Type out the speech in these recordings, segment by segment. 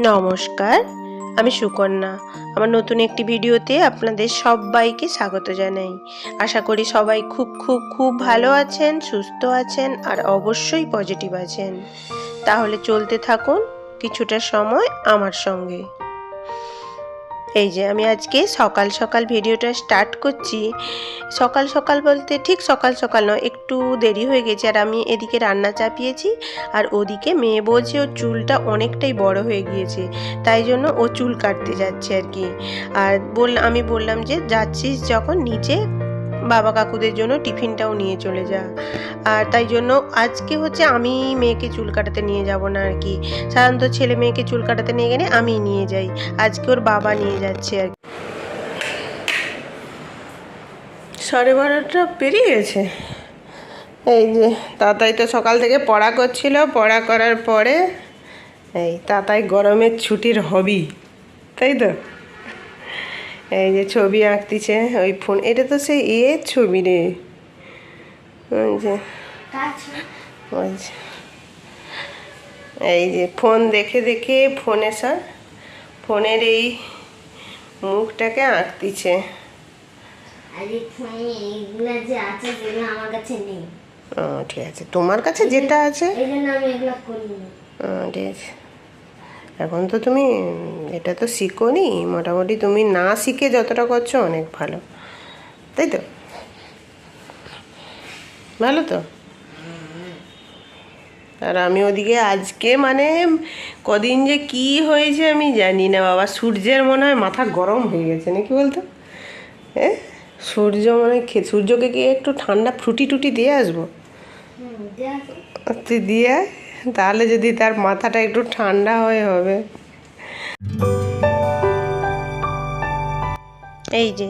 নমস্কার, আমি সুকন্যা। আমার নতুন একটি ভিডিওতে আপনাদের সবাইকে স্বাগত জানাই। আশা করি সবাই খুব খুব খুব ভালো আছেন, সুস্থ আছেন, আর অবশ্যই পজিটিভ আছেন। তাহলে চলতে থাকুন, কিছুটা সময় আমার সঙ্গে। এই যে আমি আজকে সকাল সকাল ভিডিওটা স্টার্ট করছি। সকাল সকাল বলতে ঠিক সকাল সকাল নয়, একটু দেরি হয়ে গেছে আর আমি এদিকে রান্না চাপিয়েছি আর ওদিকে মেয়ে বলছে ওর চুলটা অনেকটাই বড় হয়ে গিয়েছে, তাই জন্য ও চুল কাটতে যাচ্ছে আর কি। আর বল আমি বললাম যে যাচ্ছিস যখন নিচে বাবা কাকুদের জন্য টিফিনটাও নিয়ে চলে যা। আর তাই জন্য আজকে হচ্ছে আমি মেয়েকে চুল কাটাতে নিয়ে যাব না আর কি। সাধারণত ছেলে মেয়েকে চুল কাটাতে নিয়ে গেলে আমি নিয়ে যাই। আজকে ওর বাবা নিয়ে যাচ্ছে আর কি। সাড়ে বারোটা পেরিয়ে গেছে এই যে তাতাই তো সকাল থেকে পড়া করছিল, পড়া করার পরে এই তাতাই গরমের ছুটির হবি, তাই তো? এই যে ছবি আঁকতিছে ওই ফোন এটা তো সেই ইয়ে ছবি রে। ওই যে ওই যে। এই যে ফোন দেখে দেখে ফোনে স্যার ফোনের এই মুখটাকে আঁকতিছে। ঠিক আছে। তোমার কাছে যেটা আছে? ঠিক আছে। এখন তো তুমি এটা তো শিখোনি। মোটামুটি তুমি না শিখে যতটা করছ অনেক ভালো। তাই তো? ভালো তো? আর আমি ওদিকে আজকে মানে কদিন যে কি হয়েছে আমি জানি না। বাবা সূর্যের মনে হয় মাথা গরম হয়ে গেছে নাকি বলতো? হ্যাঁ সূর্য মানে সূর্যকে গিয়ে একটু ঠান্ডা ফ্রুটি টুটি দিয়ে আসব? তুই দিয়ে তাহলে যদি তার মাথাটা একটু ঠান্ডা হয়ে হবে। এই যে।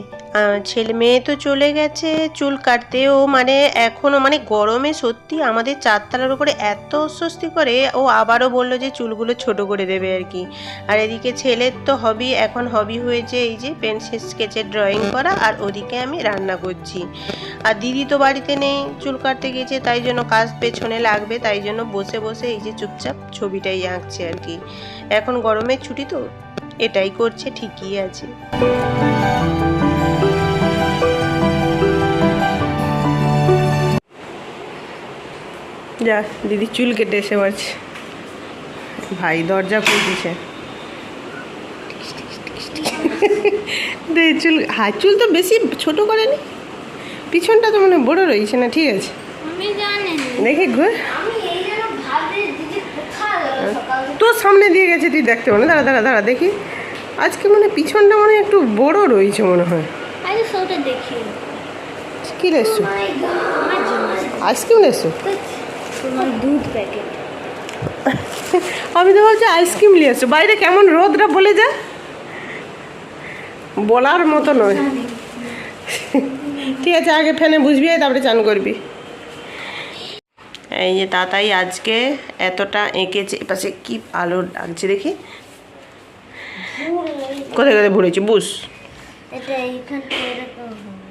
ছেলে মেয়ে তো চলে গেছে, চুল কাটতেও মানে এখনও মানে গরমে সত্যি আমাদের চারতলার উপরে এত অস্বস্তি করে, ও আবারও বলল যে চুলগুলো ছোট করে দেবে আর কি। আর এদিকে ছেলের তো হবি এখন হবি হয়েছে এই যে পেন্সিল স্কেচের ড্রয়িং করা, আর ওদিকে আমি রান্না করছি। আর দিদি তো বাড়িতে নেই, চুল কাটতে গেছে, তাই জন্য কাজ পেছনে লাগবে, তাই জন্য বসে বসে এই যে চুপচাপ ছবিটাই আঁকছে আর কি। এখন গরমের ছুটি তো, এটাই করছে, ঠিকই আছে। যা দিদি চুল কেটে এসে পারছে ভাই দরজা খুলে দিছে। চুল হাত চুল তো বেশি ছোট করেনি। পিছনটা তো মানে বড় রয়েছে না ঠিক আছে? দেখে ঘুর? তোর সামনে দিয়ে গেছে তুই দেখতে মানে দাঁড়া দাঁড়া দাঁড়া দেখি। আজকে মানে পিছনটা মানে একটু বড় রয়েছে মনে হয়। কী আমার জন্য আইসক্রিম লেসছো তোমার দুধ প্যাকেট আমি তো বলছি আইসক্রিম নিয়ে এসছো বাইরে কেমন রোদটা বলে যা। বলার মতো নয়। ঠিক আছে আগে ফ্যানে বুঝবি তারপরে চান করবি। এই যে তাতাই আজকে এতটা এঁকেছে। এপাশে কি আলো লাগছে দেখি? কোথায় কোথায় ভরেছি এটা এইখান থেকে এরকম হবে।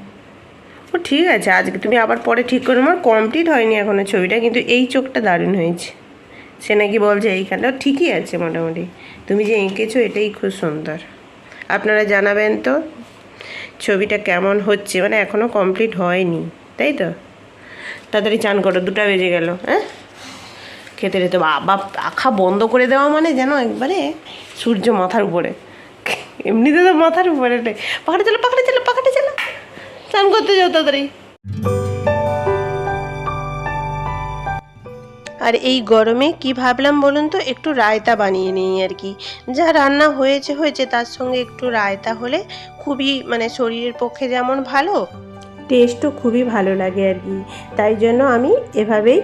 ও ঠিক আছে, আজকে তুমি আবার পরে ঠিক করে। আমার কমপ্লিট হয়নি এখনও ছবিটা, কিন্তু এই চোখটা দারুণ হয়েছে। সে নাকি বলছে এইখানটাও ঠিকই আছে মোটামুটি। তুমি যে এঁকেছো, এটাই খুব সুন্দর। আপনারা জানাবেন তো ছবিটা কেমন হচ্ছে মানে এখনও কমপ্লিট হয়নি, তাই তো? তাড়াতাড়ি চান করো, দুটা বেজে গেল হ্যাঁ? খেতে রেতে বাবা পাখা বন্ধ করে দেওয়া মানে যেন একবারে সূর্য মাথার উপরে। এমনিতে তো মাথার উপরে পাখাটা চলো পাখাটা চলো পাখাটা চান করতে যাও তাড়াতাড়ি। আর এই গরমে কি ভাবলাম বলুন তো একটু রায়তা বানিয়ে নিই আর কি। যা রান্না হয়েছে হয়েছে তার সঙ্গে একটু রায়তা হলে খুবই মানে শরীরের পক্ষে যেমন ভালো টেস্টও খুবই ভালো লাগে আর কি। তাই জন্য আমি এভাবেই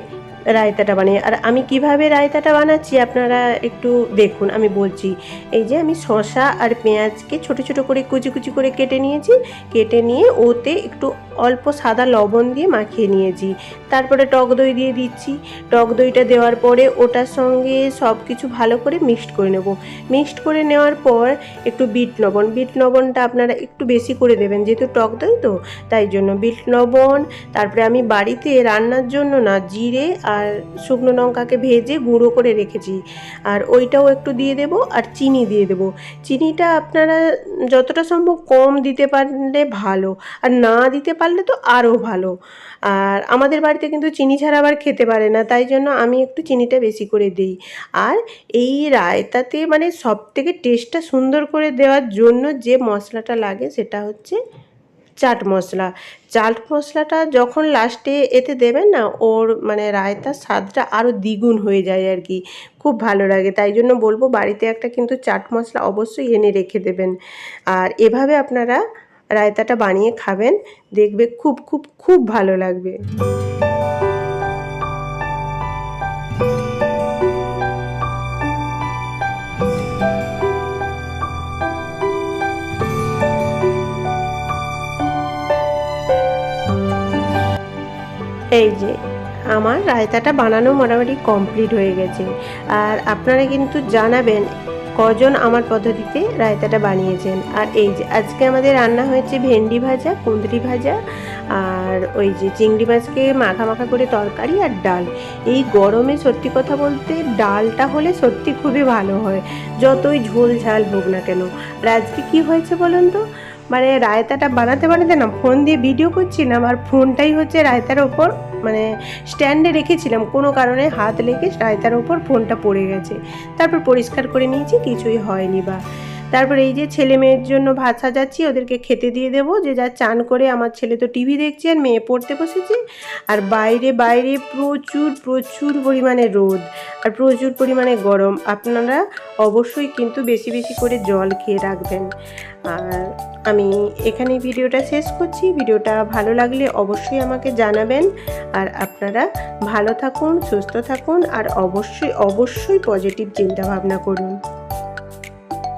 রায়তাটা বানাই আর আমি কীভাবে রায়তাটা বানাচ্ছি আপনারা একটু দেখুন। আমি বলছি, এই যে আমি শসা আর পেঁয়াজকে ছোট ছোট করে কুচি কুচি করে কেটে নিয়েছি। কেটে নিয়ে ওতে একটু অল্প সাদা লবণ দিয়ে মাখিয়ে নিয়েছি। তারপরে টক দই দিয়ে দিচ্ছি। টক দইটা দেওয়ার পরে ওটার সঙ্গে সব কিছু ভালো করে মিক্সড করে নেব। মিক্সড করে নেওয়ার পর একটু বিট লবণ। বিট লবণটা আপনারা একটু বেশি করে দেবেন, যেহেতু টক দই তো। তাই জন্য বিট লবণ। তারপরে আমি বাড়িতে রান্নার জন্য না, জিরে আর শুকনো লঙ্কাকে ভেজে গুঁড়ো করে রেখেছি। আর ওইটাও একটু দিয়ে দেব আর চিনি দিয়ে দেব। চিনিটা আপনারা যতটা সম্ভব কম দিতে পারলে ভালো, আর না দিতে পারলে তো আরও ভালো। আর আমাদের বাড়িতে কিন্তু চিনি ছাড়া আবার খেতে পারে না, তাই জন্য আমি একটু চিনিটা বেশি করে দিই। আর এই রায়তাতে মানে সব থেকে টেস্টটা সুন্দর করে দেওয়ার জন্য যে মশলাটা লাগে সেটা হচ্ছে চাট মশলা। চাট মশলাটা যখন লাস্টে এতে দেবেন না, ওর মানে রায়তার স্বাদটা আরও দ্বিগুণ হয়ে যায় আর কি। খুব ভালো লাগে। তাই জন্য বলব বাড়িতে একটা কিন্তু চাট মশলা অবশ্যই এনে রেখে দেবেন। আর এভাবে আপনারা রায়তাটা বানিয়ে খাবেন, দেখবে খুব খুব খুব ভালো লাগবে। এই যে, আমার রায়তাটা বানানো মোটামুটি কমপ্লিট হয়ে গেছে। আর আপনারা কিন্তু জানাবেন কজন আমার পদ্ধতিতে রায়তাটা বানিয়েছেন। আর এই যে, আজকে আমাদের রান্না হয়েছে ভেন্ডি ভাজা, কুঁদরি ভাজা, আর ওই যে চিংড়ি মাছকে মাখা মাখা করে তরকারি আর ডাল। এই গরমে সত্যি কথা বলতে ডালটা হলে সত্যি খুবই ভালো হয়। যতই ঝোল ঝাল হোক না কেন। আর আজকে কী হয়েছে বলুন তো? মানে রায়তাটা বানাতে বানাতে না, ফোন দিয়ে ভিডিও করছিলাম আর ফোনটাই হচ্ছে রায়তার ওপর মানে স্ট্যান্ডে রেখেছিলাম। কোনো কারণে হাত লেগে রায়তার ওপর ফোনটা পড়ে গেছে। তারপর পরিষ্কার করে নিয়েছি, কিছুই হয়নি বা। তারপর এই যে ছেলে মেয়ের জন্য ভাত সাজাচ্ছি, ওদেরকে খেতে দিয়ে দেবো। যে যা চান করে আমার ছেলে তো টিভি দেখছে আর মেয়ে পড়তে বসেছে। আর বাইরে বাইরে প্রচুর প্রচুর পরিমাণে রোদ আর প্রচুর পরিমাণে গরম। আপনারা অবশ্যই কিন্তু বেশি বেশি করে জল খেয়ে রাখবেন। আর আমি এখানেই ভিডিওটা শেষ করছি। ভিডিওটা ভালো লাগলে অবশ্যই আমাকে জানাবেন। আর আপনারা ভালো থাকুন, সুস্থ থাকুন আর অবশ্যই অবশ্যই পজিটিভ চিন্তা ভাবনা করুন।